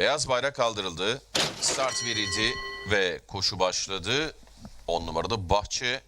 Beyaz bayrak kaldırıldı. Start verildi ve koşu başladı. 10 numarada Bahçe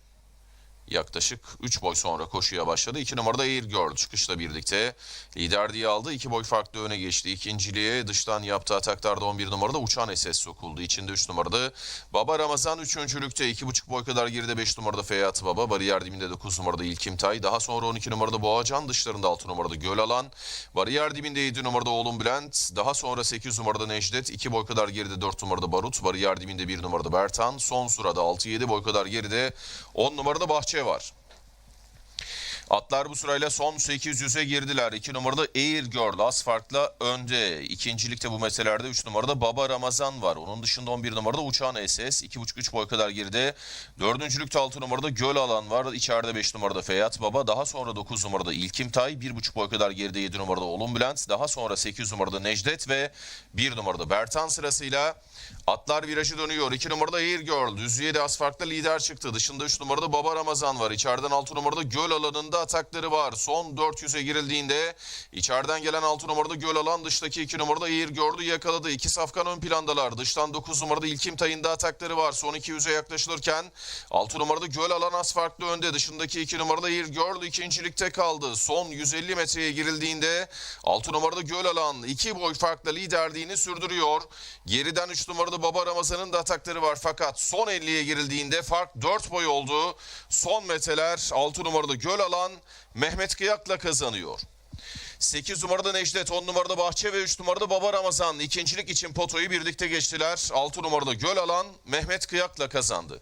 yaklaşık 3 boy sonra koşuya başladı. 2 numarada Air Girl çıkışla birlikte liderliği aldı. 2 boy farklı öne geçti. İkinciliğe dıştan yaptığı ataklarda 11 numarada Uçan SS sokuldu. İçinde 3 numarada Baba Ramazan üçüncülükte 2,5 boy kadar geride 5 numarada Feyyat Baba. Bariyer dibinde 9 numarada İlkim Tay. Daha sonra 12 numarada Boğacan. Dışlarında 6 numarada Göl Alan. Bariyer dibinde 7 numarada Oğlum Bülent. Daha sonra 8 numarada Necdet. 2 boy kadar geride 4 numarada Barut. Bariyer dibinde 1 numarada Bertan. Son sırada 6-7 boy kadar geride 10 numarada Bahçe var. Atlar bu sırayla son 800'e girdiler. 2 numarada Air Girl az farkla önde. İkincilikte bu meselelerde 3 numarada Baba Ramazan var. Onun dışında 11 numarada Uçan SS. 2,5-3 boy kadar geride. Dördüncülükte 6 numarada Göl Alan var. İçeride 5 numarada Feyyat Baba. Daha sonra 9 numarada İlkim Tay. 1,5 boy kadar geride 7 numarada Olum Bülent. Daha sonra 8 numarada Necdet ve 1 numarada Bertan sırasıyla Atlar virajı dönüyor. 2 numarada Air Girl. Düzlüğe de az lider çıktı. Dışında 3 numarada Baba Ramazan var. İçeriden 6 numarada Göl alanında atakları var. Son 400'e girildiğinde içeriden gelen 6 numarada Göl alan dıştaki 2 numarada Air Girl'ü yakaladı. İki safkan ön plandalar. Dıştan 9 numarada İlkim Tay'ın da atakları var. Son 200'e yaklaşılırken 6 numarada Göl alan az farklı önde. Dışındaki 2 numarada Air Girl ikincilikte kaldı. Son 150 metreye girildiğinde 6 numarada Göl alan 2 boy farkla liderliğini sürdürüyor. Geriden 3 numarada Baba Ramazan'ın da atakları var. Fakat son 50'ye girildiğinde fark 4 boy oldu. Son metreler 6 numarada Göl alan Mehmet Kıyak'la kazanıyor. 8 numarada Necdet, 10 numarada Bahçe ve 3 numarada Baba Ramazan ikincilik için potoyu birlikte geçtiler. 6 numarada Göl alan Mehmet Kıyak'la kazandı.